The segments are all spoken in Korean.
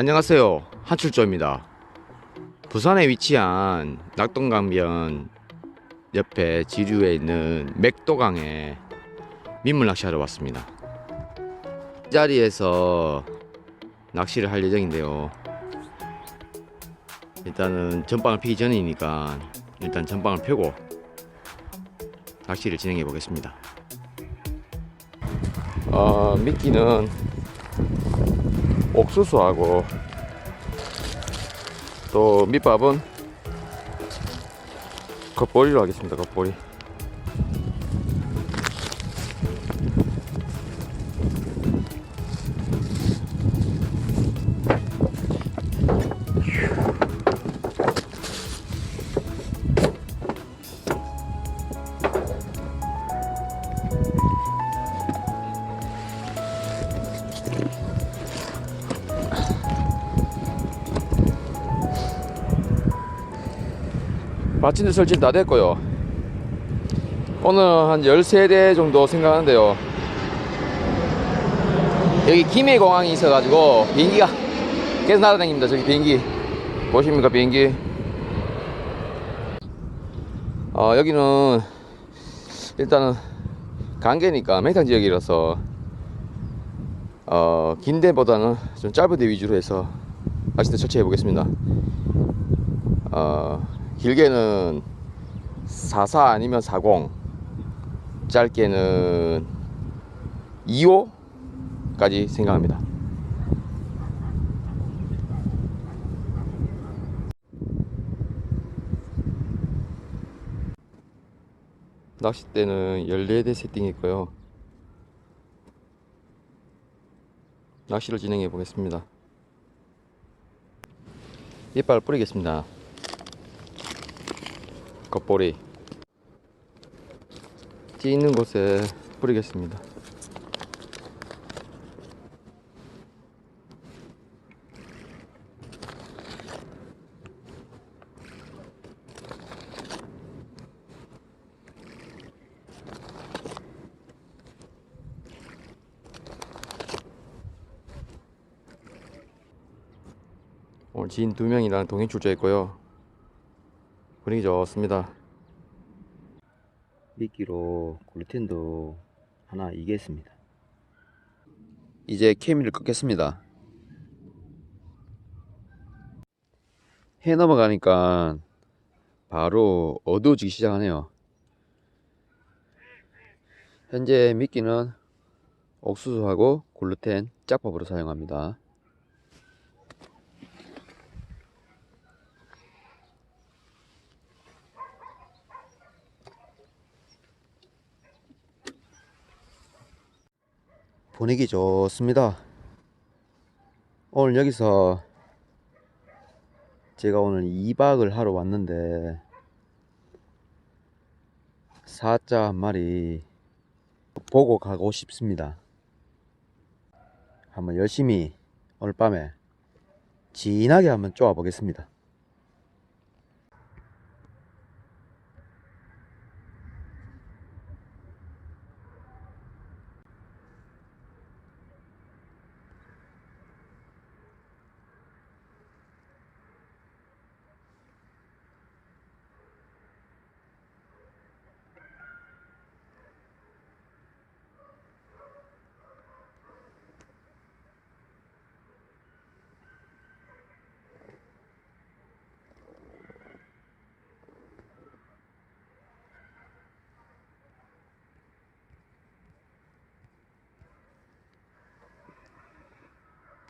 안녕하세요. 한출조입니다. 부산에 위치한 낙동강변 옆에 지류에 있는 맥도강에 민물 낚시하러 왔습니다. 이 자리에서 낚시를 할 예정인데요. 일단은 전방을 피기 전이니까 일단 전방을 펴고 낚시를 진행해 보겠습니다. 어, 미끼는 옥수수하고 또 밑밥은 겉보리로 하겠습니다. 겉보리. 마침내 설치는 다 됐고요. 오늘 한 13대 정도 생각하는데요. 여기 김해 공항이 있어가지고 비행기가 계속 날아다닙니다. 저기 비행기. 보십니까, 비행기? 어, 여기는 일단은 강계니까 맹탕 지역이라서 어, 긴 데보다는 좀 짧은 데 위주로 해서 낚시대 설치해 보겠습니다. 어, 길게는 44 아니면 40 짧게는 25까지 생각합니다. 낚싯대는 14대 세팅했고요. 낚시를 진행해 보겠습니다. 이빨 뿌리겠습니다 겉보리. 찌 있는 곳에 뿌리겠습니다. 오늘 지인 두 명이랑 동행 출조했고요 분위기 좋습니다. 미끼로 글루텐도 하나 이겠습니다. 이제 케미를 꺾겠습니다. 해 넘어가니까 바로 어두워지기 시작하네요. 현재 미끼는 옥수수하고 글루텐 짝밥으로 사용합니다. 분위기 좋습니다. 오늘 여기서 제가 오늘 2박을 하러 왔는데 사자 한 마리 보고 가고 싶습니다. 한번 열심히 오늘 밤에 진하게 한번 쪼아 보겠습니다.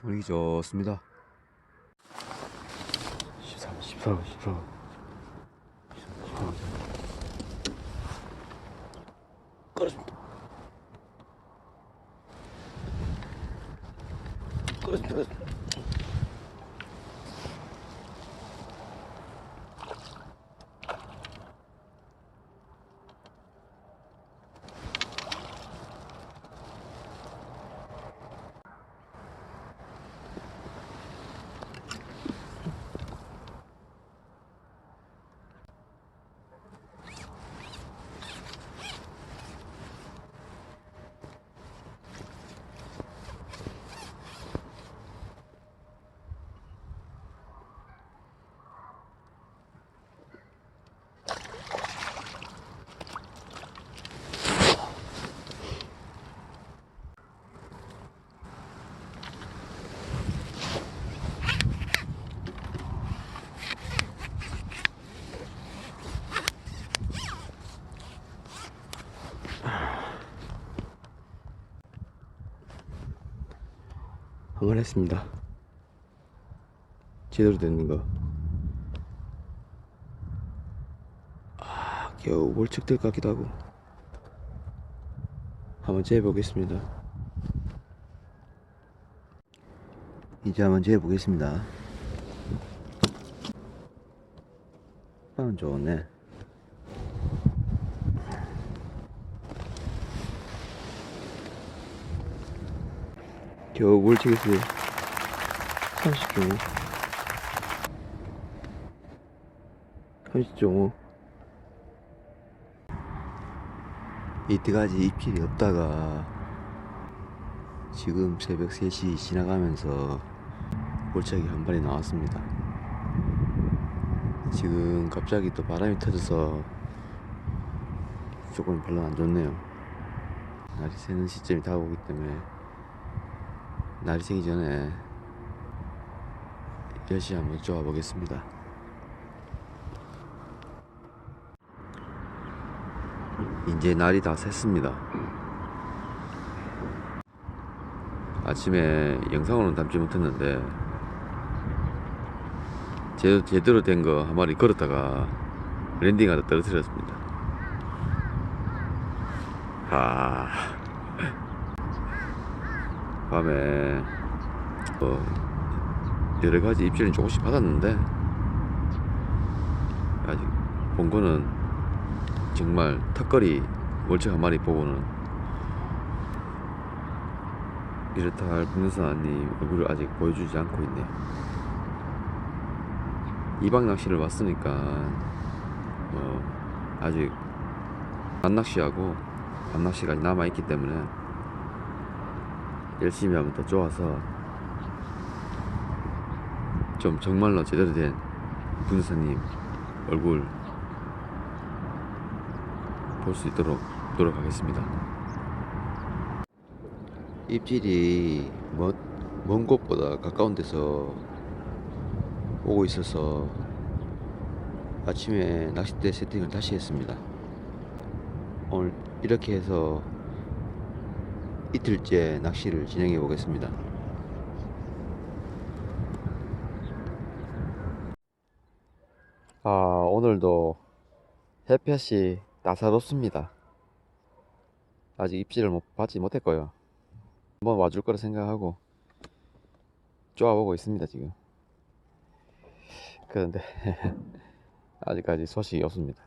분위기 좋습니다. 13, 14, 14. 한번 했습니다. 제대로 되는 거. 아, 겨우 월척될 것 같기도 하고. 한번 재보겠습니다. 이제 한번 재보겠습니다. 빵은 좋네. 겨우 월척에서 30.5 30.5 이때까지 입질이 없다가 지금 새벽 3시 지나가면서 월척이 한 발이 나왔습니다. 지금 갑자기 또 바람이 터져서 조금 별로 안 좋네요. 날이 새는 시점이 다가오기 때문에 날이 새기 전에 열심히 한번 쪼아 보겠습니다. 이제 날이 다 샜습니다. 아침에 영상으로는 담지 못했는데 제, 제대로 된 거 한 마리 걸었다가 랜딩하다 떨어뜨렸습니다. 아 밤에 어, 여러 가지 입질은 조금씩 받았는데 아직 본 거는 정말 턱걸이 월척 한 마리 보고는 이렇다 할 분사님 얼굴을 아직 보여주지 않고 있네요. 이방 낚시를 왔으니까 어, 아직 안 낚시하고 반 낚시가 남아 있기 때문에 열심히 한번 더 쪼아서 좀 정말로 제대로 된 분사님 얼굴 볼 수 있도록 노력하겠습니다. 입질이 먼, 먼 곳보다 가까운 데서 오고 있어서 아침에 낚싯대 세팅을 다시 했습니다. 오늘 이렇게 해서 이틀째 낚시를 진행해 보겠습니다. 아, 오늘도 햇볕이 따사롭습니다. 아직 입질을 못 받지 못했고요. 한번 와줄 거라 생각하고 쪼아보고 있습니다, 지금. 그런데 아직까지 소식이 없습니다.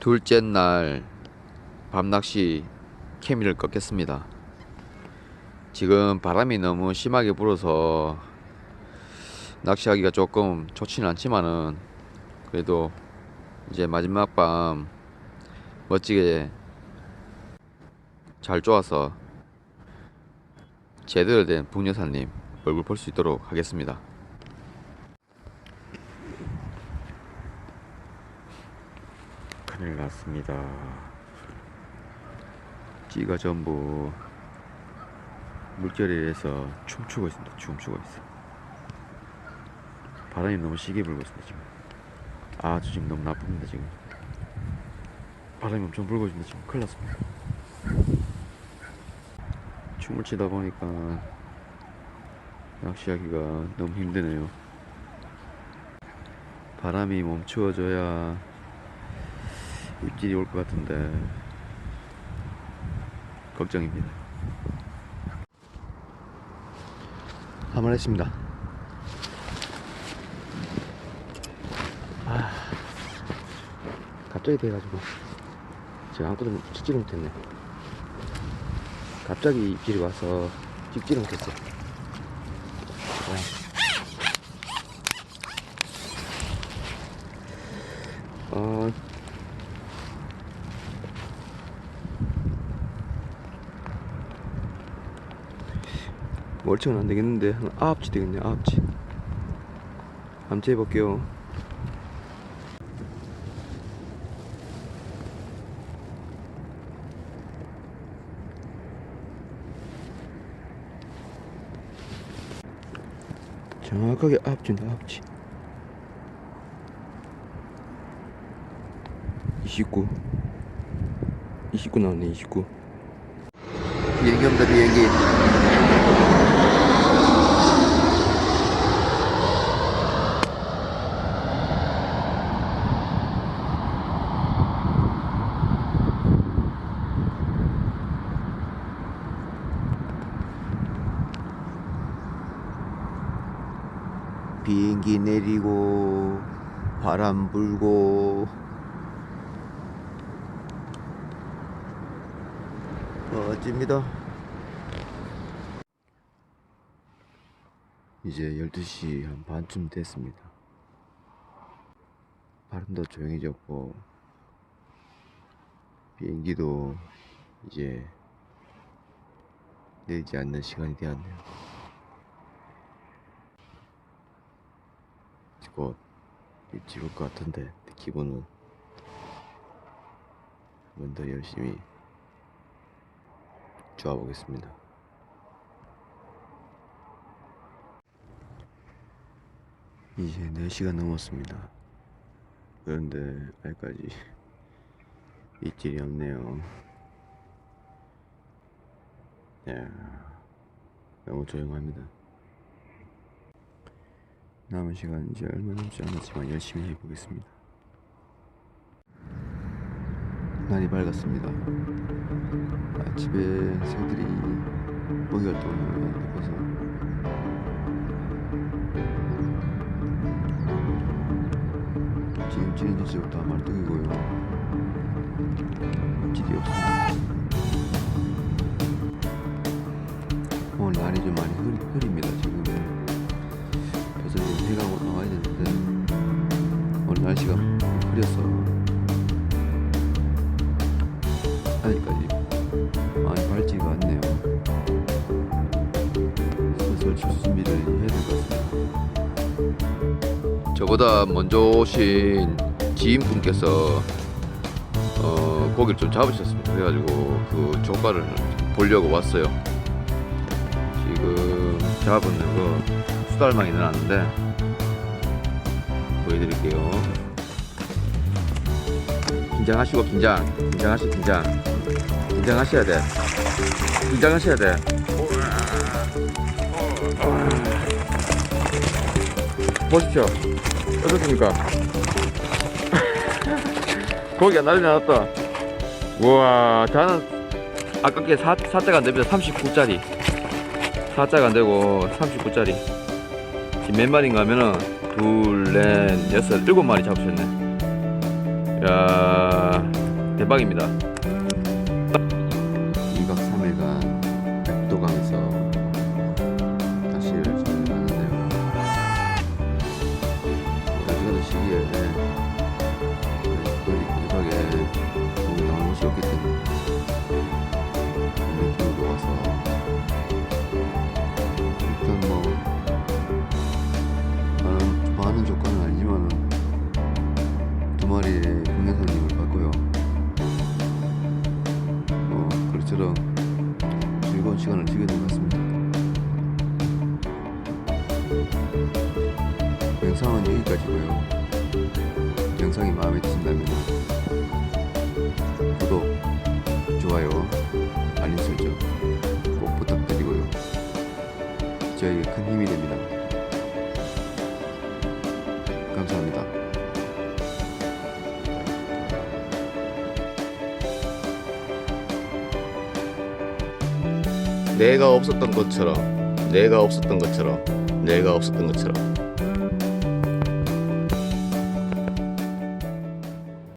둘째 날 밤낚시 케미를 꺾겠습니다. 지금 바람이 너무 심하게 불어서 낚시하기가 조금 좋지는 않지만은 그래도 이제 마지막 밤 멋지게 잘 쪼아서 제대로 된 북여사님 얼굴 볼 수 있도록 하겠습니다. 큰일 났습니다. 찌가 전부 물결에서 춤추고 있습니다. 춤추고 있어. 바람이 너무 시게 불고 있습니다. 지금. 아주 지금 너무 나쁩니다. 지금. 바람이 엄청 불고 있습니다. 지금 큰일 났습니다. 춤을 추다 보니까 낚시하기가 너무 힘드네요. 바람이 멈추어져야 입질이 올 것 같은데 걱정입니다. 한번 했습니다. 아, 갑자기 돼가지고 제가 아무것도 찍지를 못했네. 갑자기 입질이 와서 찍지를 못했어요. 어, 멀쩡은 안 되겠는데 한 아홉치 되겠네 아홉치 한번 재볼게요. 정확하게 아홉치인데 아홉치 29 29 나왔네 29 비행기 없다 비행기 비행기 내리고 바람 불고. 멋집니다. 이제 12시 한 반쯤 됐습니다. 바람도 조용해졌고 비행기도 이제 내리지 않는 시간이 되었네요 곧 찍을 것 같은데 기분은 더 열심히 좋아보겠습니다. 이제 4시간 넘었습니다. 그런데 아직까지 입질이 없네요. 야, 너무 조용합니다. 남은 시간 이제 얼마 남지 않았지만 열심히 해보겠습니다. 날이 밝았습니다. 아침에 새들이 먹이 활동을 해서 지금 찌는 저쪽다 말뚝이고요. 질이 없습니다. 오늘 날이 좀 많이 흐립니다. 날씨가 흐려서 아직까지 많이 밝지가 않네요. 슬슬 출수 준비를 해야 될 것 같습니다. 저보다 먼저 오신 지인분께서 어, 고기를 좀 잡으셨습니다. 그래가지고 그 조과를 보려고 왔어요. 지금 잡은 거 수달망이 늘어났는데 보여드릴게요. 긴장하시고 긴장, 긴장하시 긴장, 긴장하셔야 돼. 긴장하셔야 돼. 보십시오. 어떻습니까? 고기가 난리 났다. 우와, 저는 아깝게 4, 4자가 안 됩니다. 39짜리. 4자가 안 되고 39짜리. 지금 몇 마리인가 하면은 둘, 넷, 여섯, 일곱 마리 잡으셨네. 야 대박입니다. 좋아요, 알림 설정 꼭 부탁드리고요. 저에게 큰 힘이 됩니다. 감사합니다. 내가 없었던 것처럼 내가 없었던 것처럼 내가 없었던 것처럼